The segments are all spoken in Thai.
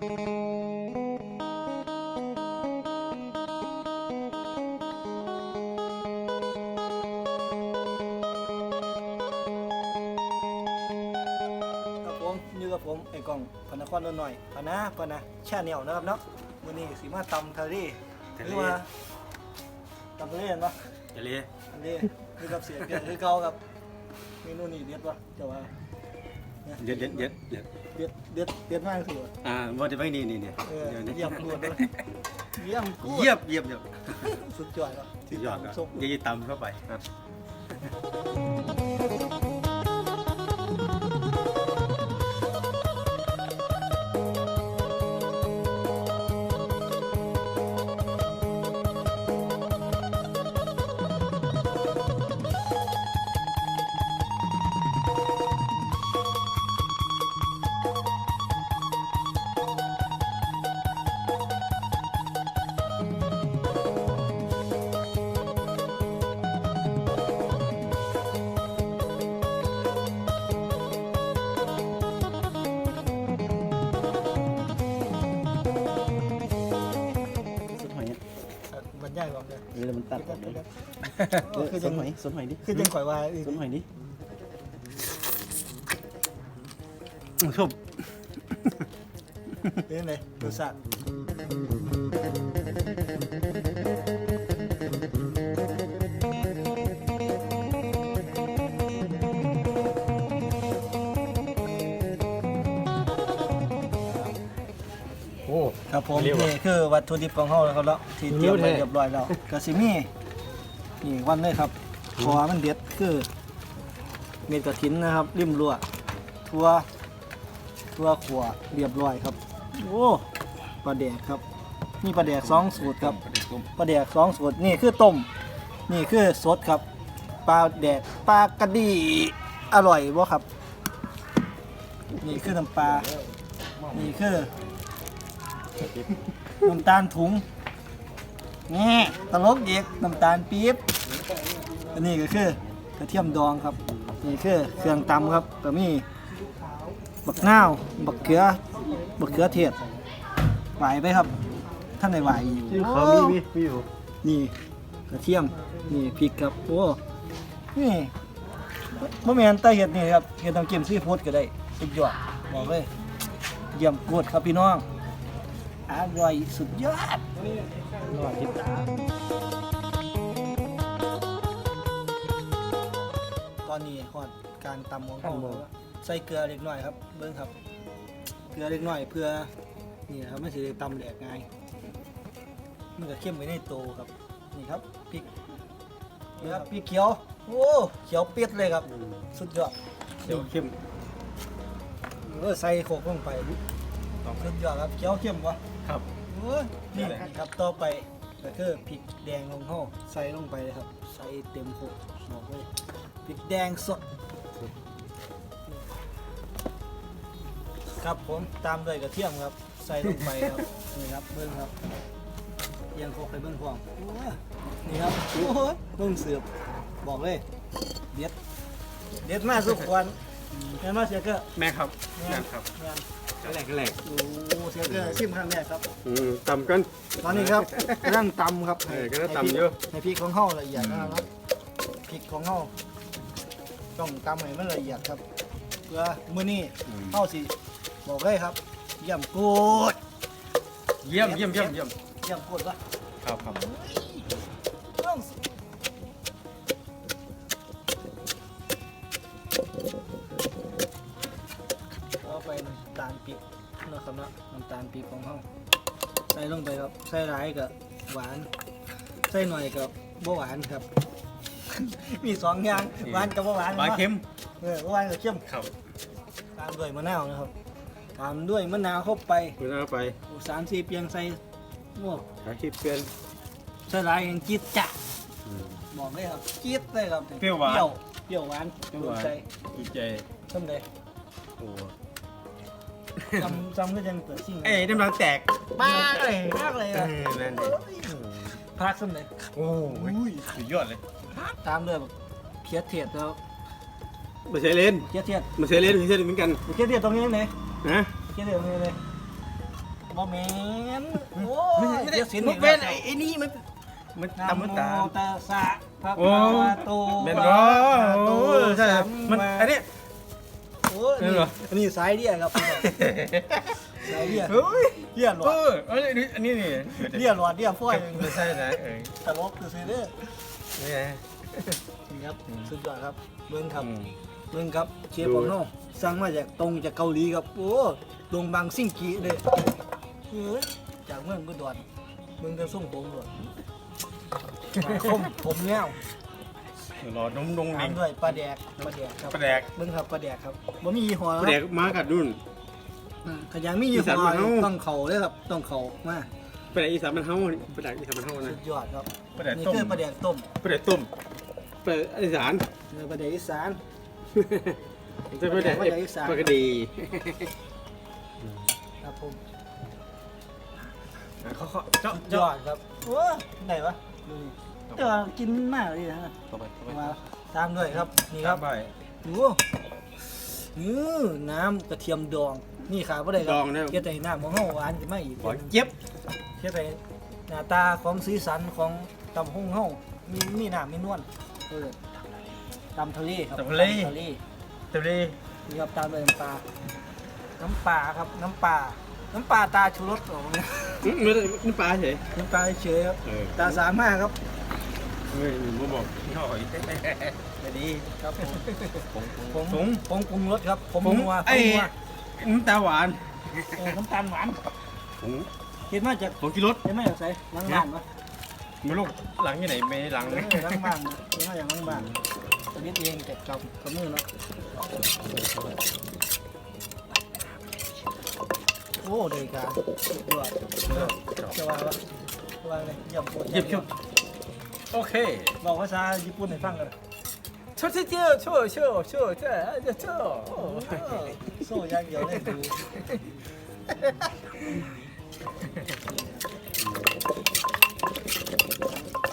ครับผมอยู่กับผมไอ้กล่องพนครนนท์หน่อยพนะพนะแช่เหนียวนะครับเนาะวันนี้สีมาตำทะเลหรือว่าตำทะเลเห็นปะทะเลทะเลคือกับเสียเกินคือเก่ากับเมนูนี้เด็ดปะจะว่า เด็ดเด็ดเด็ดเด็ดเด็ดเด็ดเด็ดมากสุดอ่าว่าจะไม่นี่นี่นี่เออเดี๋ยวเยี่ยมกูดเลยเยี่ยมกูดเยียบเยียบเยียบสุดยอดครับสุดยอดครับส้มยี่ตำเข้าไปครับ คือสจันงหอยสนหอยดิคือจังข่อยวายอีกสนหอยดิชุบเป็นยังไงรสชาติโอ้ ครับผมเรียกว่า นี่คือวัตถุดิบของเราแล้วครับแล้วที่เตรียมไว้เรียบร้อยแล้วกระซิมี นี่วันเลยครับขอมันเด็ดคือเม็ดกระถินนะครับ ริมรั้วทั่วทั่วขัวเรียบร้อยครับ โอ้ปลาแดกครับ นี่ปลาแดกสองสูตรครับปลาแดกสองสูตรนี่คือต้ม นี่คือสดครับปลาแดกปลากระดีอร่อยบ่ครับ นี่คือน้ำปลานี่คือน้ำตาลถุง แง่ตลกเด็กน้ำตาลปี๊บอันนี้ก็คือกระเทียมดองครับ นี่คือเครื่องตำครับก็มีบักนาวบักเขือบักเขือเทศไหวไปครับ ท่านไหนไหวอีกเขามีมีมีอยู่นี่กระเทียมนี่พริกครับโอ้นี่บ่แม่นแต่เห็ดนี่ครับเห็ดน้ำจิ้มซีฟู้ดก็ได้สุดยอดบอกเลยเยี่ยมโกดครับพี่น้อง อร่อยสุดยอดรอติดตามตอนนี้ฮอดการตำของเขาใส่เกลือเล็กน้อยครับ เบิ้งครับ เกลือเล็กน้อยเพื่อนี่ครับไม่สิได้ตำแหลกง่ายมันก็เข้มไว้ในโตครับ นี่ครับพริกเนื้อพริกเขียวโอ้เขียวเปียดเลยครับ สุดยอดเดี๋ยวเข้ม เออใส่โขกลงไป สุดยอดครับเขียวเข้มวะครับ โอ้ยนี่ครับต่อไปก็คือพริกแดงลงห่อใส่ลงไปเลยครับ ใส่เต็มโขกบอกเลยพริกแดงสด ครับผมตามด้วยกระเทียมครับ ใส่ลงไปครับนี่ครับเบิ้งครับเอียงโคกไปเบิ้งพร้อมโอ้ยนี่ครับโอ้ยเบิ้งเสือบบอกเลยเด็ดเด็ดมากสุดควรแม่นมาเสียเก็แม่ครับแม่แม่นครับแม่นกระ แหลกกระแหลกโอ้เสียเก็ชิมครั้งแรกครับ อืมตำกัน ตอนนี้ครับกำลังตำครับเออกำลังตำอยู่ให้พริกของเฮาละเอียดนะครับพริกของเฮาต้องตำให้มันละเอียดครับ เพื่อมื้อนี้เฮาสิบอกเลยครับเยี่ยมโกดเยี่ยมเยี่ยมเยี่ยมเยี่ยมเยี่ยมโกดวะครับครับ ปี๊บนะครับเนาะน้ำตาลปี๊บของเฮาใส่ลงไปครับใส่หลายกับหวาน ใส่หน่อยกับบ่หวานครับ มีสองอย่างหวานกับบ่หวานปลานาะเค็มเออบ่หวานกับเข้มครับตามด้วยมะนาวนะครับ ตามด้วยมะนาวเข้าไปคุณเอาไปโอ้สามสี่เปียงใส่โอ้หาคลิปเปลี่ยนใส่หลายอย่างจี๊ดจ้ะบอกเลยครับจี๊ดเลยครับเปรี้ยวหวานเปรี้ยวหวานเปรี้ยวหวานใส่ดีใจต้มเลยโอ้ จำจำก็ยังเปิดซิ่งเอ้ยน้ำลายแตกมากเลยมากเลยเออะอนั่นดิพักส้มเลยโอ้ยสุดยอดเลยตามด้วยแบบเพียเทียดแล้วมาใช้เลนเพียเทียดมาใช้เลนมาใช้เลนเหมือนกันเพียเทียดตรงนี้เลยนะเพียเทียดตรงนี้เลยบ่แม่นโอ้ไม่ใช่ไม่ใช่เดี๋ยวสินมันเป็นไอ้ไอ้นี่มันมันนะตำโมมันตา ตัสสะภะโอ้ คะวะโตเป็นอะร้อระหะโตโอ้ใช่สัมันมาอันนี้โอ้ยเออเหรออันนี้สายเดียครับสายเดียเฮ้ยเดียหลอเอดออันนี้อันนี้นี่เดียหลอดเดียฝ้อยไม่ใช่นะเออตลกคือซื้อเด้อนี่ไงนี่ครับสุดยอดครับเบิ้งครับอืมเบิ้งครับเชฟของน้องสั่งมาจากตรงจากเกาหลีครับโอ้ดงบางซิ่งกีเลยเออจากเมืองกุดอนเมืองกระส่งผมด้วยคมผมเงี้ย วรอนุ่มนุ่งตานิ่มงด้วยปลาแดกปลาแดกครับปลาแดกเบิ้งครับปลาแดกครับบ่มียี่ห้อแล้วปลาแดกมากัดรุ่นอืมขยันมียี่ห้ออีสานบ้านเฮาต้องเขาเลยครับต้องเขามาปลาแดกอีสานมันเฮาปลาแดกอีสานมันเฮาสุนะดยอดครับปลาแดกนี่ต้มคือปลาแดกต้มปลาแดกต้มปลาอีสานเนื้อปลาแดกอีสาน จะปลาแดกปลาแดกอีสาน ปลากระดีครับผมเขาเขาเจาะสุดยเจาะอดครับโอ้ไหนวะดูนี่ เดี๋ยวกินมากเลยนะเข้าไปเข้าไปมาตามด้วยครับนี่ครับไปโอ้ยื้อน้ำกระเทียมดอง นี่ขาบ่ได้ครัดองนะเฮ็ดให้น้ำของเฮาหวานขึ้นมาอีกขอเจ็บเฮ็ดให้หน้าตาของสีสันของตำหุ่งเฮามีมีน้ำมีนวลเออตำทะเลครับตำทะเล ตำทะเลทะเลนี่ครับตามด้วยน้ำปลา น้ำปลาครับ น้ำปลา น้ำปลาตาชูรสของเนี่ยอืมไม่ได้นี่ปลาเฉยน้ำปลาเฉยครับ เออ ตาสามห้าครับ เฮ้ยหนูบอกพี่หอยจะดีครับผมผมผงผมผมปรุงรสครับผมผมนัวผไอ้มนัวน้ำตาหวานเออน้ำตาลหวานผงเห็นมาจากผงกิรสเห็นมาจากไสล้างบ้านปะไม่รู้หลังที่ไหนไม่หลังเออล้างบ้านนะเห็นมาจากล้างบ้านตอนนี้เองแต่กับกับมือเนาะโอ้เดยการด้วยจะว่าปะว่าไงเยี่ยมโคตรหยิบชุบ โอเค บอกภาษาญี่ปุ่นให้ฟังกันช่วยเที่ยวช่วยช่วยช่วยช่วยช่วยโอ้โซ่อยางเดียวเลยดู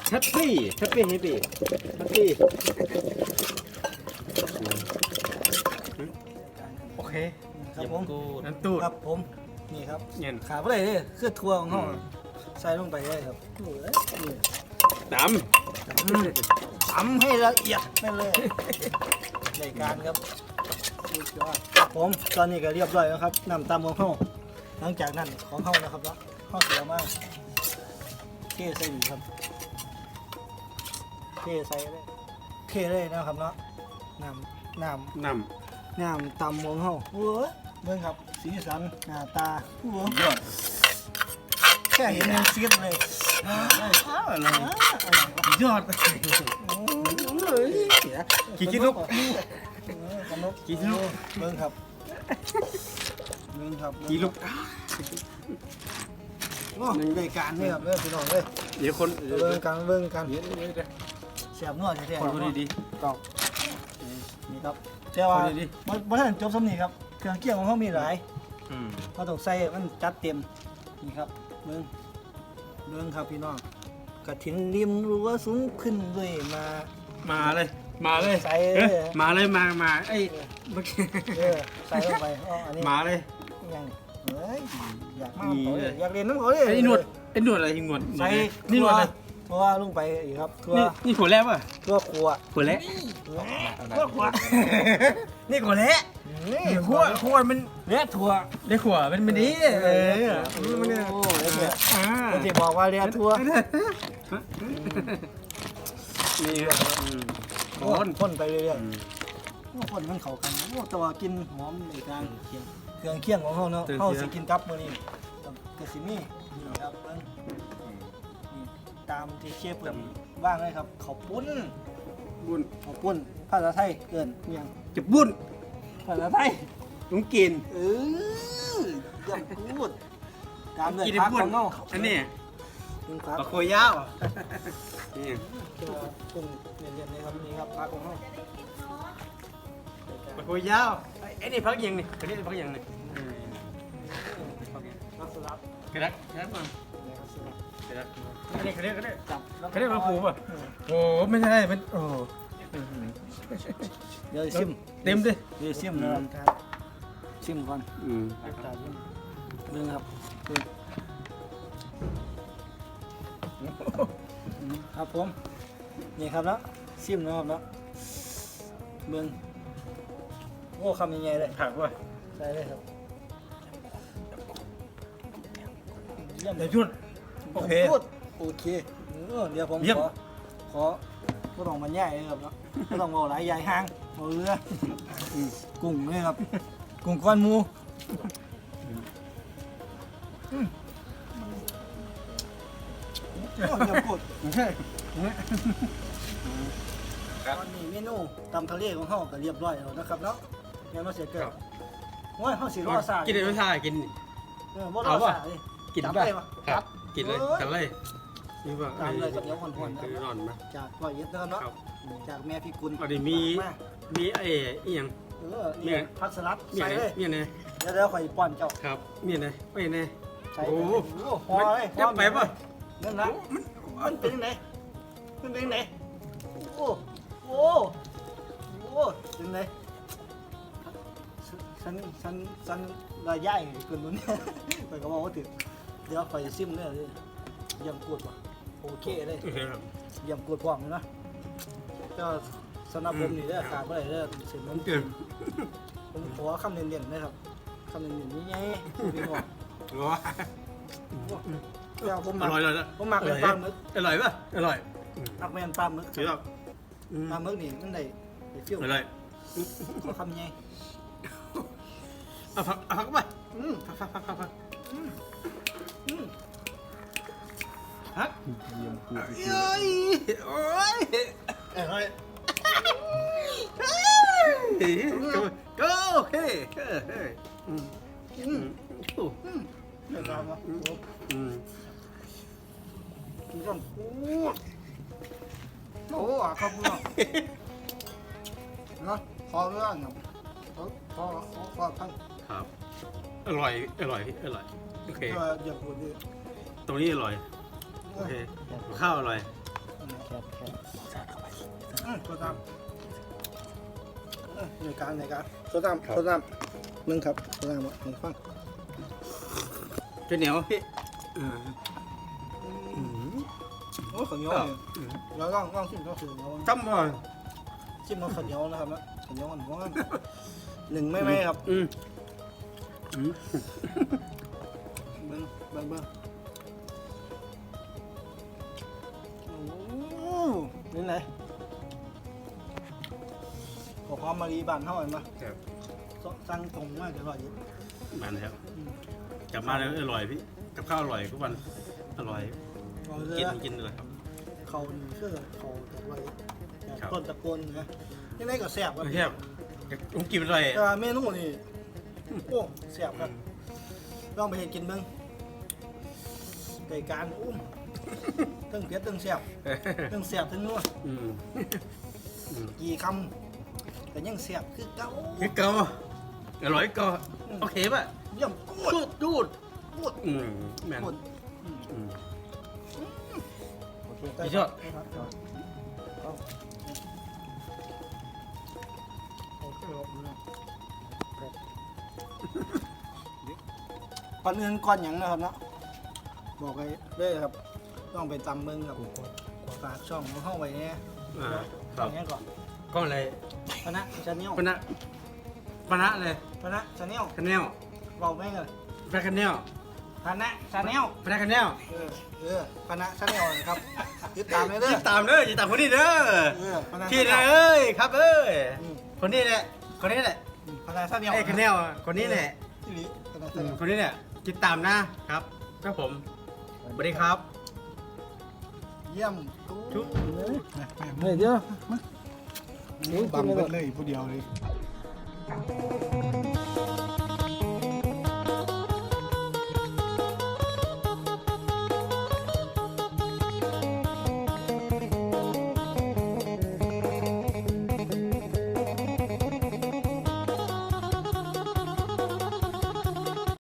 แฮปปี้แฮปปี้แฮปปี้แฮปปี้โอเคครับผมน้ำตูดครับผมนี่ครับเงินขาอะไรเนี่ยคือทัวร์ของห้องใส่ลงไปเลยครับ โอ้ยนี่ดทำให้ละเอียดไปเลยในการครับสุดยอดครับผมตอนนี้ก็เรียบร้อยแล้วครับน้ำตามของห้องหลังจากนั้นของห้องนะครับเนาะห้องเสียมากเทใส่ดีครับเทใส่เลยเทเลยนะครับเนาะน้ำน้ำำน้งามตำของเฮาโอ้ยเบิ่งครับสีสันหน้าตาโอ้ยำยอด แค่เห็นยังเสียดเลยอะไรยอดกี่กิโลเออขนมกี่กิโลเบิ่งครับเบิ่งครับกี่ลูกโอ้รายการนี่ครับเด้อพี่น้องเด้อเดี๋ยวคนเบิ่งกันเบิ่งกันเดี๋ยวเดี๋ยวดเสียบนวดแท้ๆคนดูดีเก่านี่ครับแต่ว่าบ่บ่ทันจบสำนี้ครับเครื่องเคียงของเฮามีหลายๆอืมเราต้องใส่มันจัดเต็มนี่ครับ เบิ้งเบิ้งครับพี่น้องกระถินริมรั้วสูงขึ้นด้วยมามาเลย มาเลยใส่เลย เอ้ยมาเลยมามาไอ้เมื่อกี้เออใส่ลงไปอ๋ออันนี้มาเลย ยังเฮ้ยอยากมานี่เขาเลเลย ยอยากเรียนน้ำเขาเลยไอ้หนวดไอ้หนวดอะไรหนวดใส่นี่หนวดอะไรเพราะว่าลงไปอีกครับทั่วนี่นี่หัวแร่ป่ะทั่วครัว หัวแร่ทั่วครัวนี่หัวแร่ นี่หัวหัวมันเลี้ยทั่วได้หัวมันมันดีเออมันเนี่ยโอ้เลี้ยทั่วอ่าก็จะบอกว่าเลี้ยทั่วนี่ครับอืมโอ้พ่นไปเรื่อยๆโอ้คนมันเข้ากันโอ้แต่ว่ากินหอมในการเคียงเครื่องเคียงของเขาเนาะเขาสิกินกับมื้อนี้ก็สิมีนี่ครับเบิ่งนี่ตามที่เชฟเพิ่นว่างเลยครับข้าวปุ้นบุญข้าวปุ้นภาษาไทยเอิ้นอิหยังจะบุญ ภาษาไทยต้องกินเออเยี่ยมพูดตามด้วยกินผักบุขญองเฮาอันนี้กินผักปลาโคยาวอะนี่ตัวปุ้นเรียนๆนะครับนี่ครับผักของเฮาปลาโคยาวไอ้นี่พักยังนี่เขาเรียกพักยังนี่ผักสลัดกระดักกระดักมั้งผักสลัดกระดักอันนี้เขาเรียกเขาเรียกจับเขาเรียกว่าผูป่ะโอ้ไม่ใช่มันโอ้ เดี๋ยวชิมเต็มดิเดี๋ยวชิมนะชิมก่อนอืมเบิ่งครับเบิ่งครับผมนี่ครับแล้วชิมนะครับแล้วเบิ่งโอ้คำยังไงเลยผักว่ะใช่เลยครับเยี่ยมยยุ่นโอเคโอเคเดี๋ยวผมขอขอ ก็ต้องมันใหญ่เลยครับเนาะก็ต้องเอาหลายใหญ่ห้างเอาเรืออืมกุ้งเลยครับ กุ้งก้อนหมูอืมโอ้ยอย่าพูดตอนนี้เมนูตำทะเลของเฮาก็เรียบร้อยแล้วนะครับเนาะแม่นบ่เสียเกิดว่าเฮาสิรอซากินเลยไม่ทายกิน เออบ่รอเอาปะซาเลยกินจับป่ะเลยปะ ครับ กินเลยเอ้ยกันเลย นี่ว่าตามเลยกับเหนียวอ่อนๆคือนอนมาจากร้อยเอ็ดนะครับเนาะครับจากแม่พี่กุลอันนี้มีมามีไอ้อีหยังเออเนี่นี่ยผักสลัดมีใส่อะไรเลยมีอะไรเดี๋ยวเดี๋ยวข่อยป้อนเจ้าครับมีอะไรไม่แน่ใส่โอ้โอ้พอเลยยับไปป่ะนั่นนะมันเป็นยังไงมันเป็นยังไงโอ้โอ้โอ้เป็นยังไงฉันฉันฉันรายใหญ่เกินนู้น ไปก็บอกว่าถึงเดี๋ยวข่อยซิมเลยเลยเยี่ยมกูดว่ะ โอเคเลยโอเคครับเยี่ยมกูดพร้อมเลยนะก็สำหรับผมนี่เด้อขาดไปเลยเด้อเสียงมันเกินผมขอคำเด่นๆนะครับคำเด่นๆนี่ไงพี่บอกว้าเดี๋ยวผมอมักร่อยเลยผมมักเป็นปลาหมึกอร่อยป่ะอร่อยมักเป็นปลาหมึกสุดยอดอืมปลาหมึกนี่มันได้ได้ฟิวอร่อยขอคำไงเอาผักเอาผักไปอืมผักผักผักผักผัก อืมผักเยี่ยมกูเอ้ยโอ้ยอร่อยก็โอเคเฮ้ยอืมอืมอืมอืมเดี๋ยวตามมาโอ้อืมคุณผู้ชมโอ้โอ้อะครับพี่น้องเนาะขอเรื่องหน่อยขอขอขอขอท่านครับ อร่อย อร่อย อร่อย โอเคเพื่ออย่าพูดดิตรงนี้อร่อย โอเคข้าวอร่อยแคบแคบอืมตัวตามอืมในการในการตัวตามตัวตามหนึ่งครับตัวตามอะหนึ่งฟังเป็นเหนียวพี่โอ้ข้าวเหนียวเนี่ยแล้วล่องล่องชิมก็คือเหนียวจำบ่ชิมมาข้าวเหนียวนะครับนะข้าวเหนียวมันร้อนหนึ่งไม่ไหมครับอืมอืมเบิ้งเบิ้งเบิ้ง นี่ไหนขอความมารีบานเท่าไหร่มาครับ สั่งตรงมากเดี๋ยวรออยู่มาแล้วกลับมาแล้วอร่อยพี่กับข้าวอร่อยทุกวันอร่อยรอเลกิยนกินเลยครับ เขานี่คือเขาแต่ไว้ครับ ต้นตะโกนนะยังไงก็แซ่บครับไม่ใช่ผมกินอร่อยแต่ว่าเมนูนี่โอ้แซ่บครับลองไปเห็นกินเบิ้งไก่การอุ้ม ตั้งเผ็ดตั้งแซ่บตั้งแซ่บตั้งนัวอืมอืมกี่คำแต่ยังแซ่บคือเก่าคือเก่าอร่อยก็โอเคป่ะเยี่ยมกูดดูดดูดกูดอืมแม่นกูดอืมอืมโอเคพี่ชอบครับครับเอาโอเคครับก่อนอื่นก่อนหยังนะครับเนาะบอกไปเลยครับ ต้องไปตำเมืองกับฝากช่องของเข้าไว้เนี่ยอ่าครับอย่างเงี้ยก่อนก็อะไรพนะชาแนลปะนะปะนะเลยพนะชาแนลคะแนลบอกแม่งเลยแฟนคะแนลพนะชาแนลแฟนคะแนลเออเออพนะชาแนลครับติดตามเลยเด้อติดตามเด้อติดตามคนนี้เด้อเออพนะที่ชาไหนแนลเอ้ยครับเอ้ยอืมคนนี้แหละคนนี้แหละพนะชาแนลไอ้คะแนลอะคนนี้แหละที่นี้พนะอืชาแนมล คนนี้แหละติดตามนะครับ ครับผมสวัสดีครับ เยี่ยมตู้ชุดเฮ้ยเดี๋ยวบังเบิดเลยผู้เดียวเลย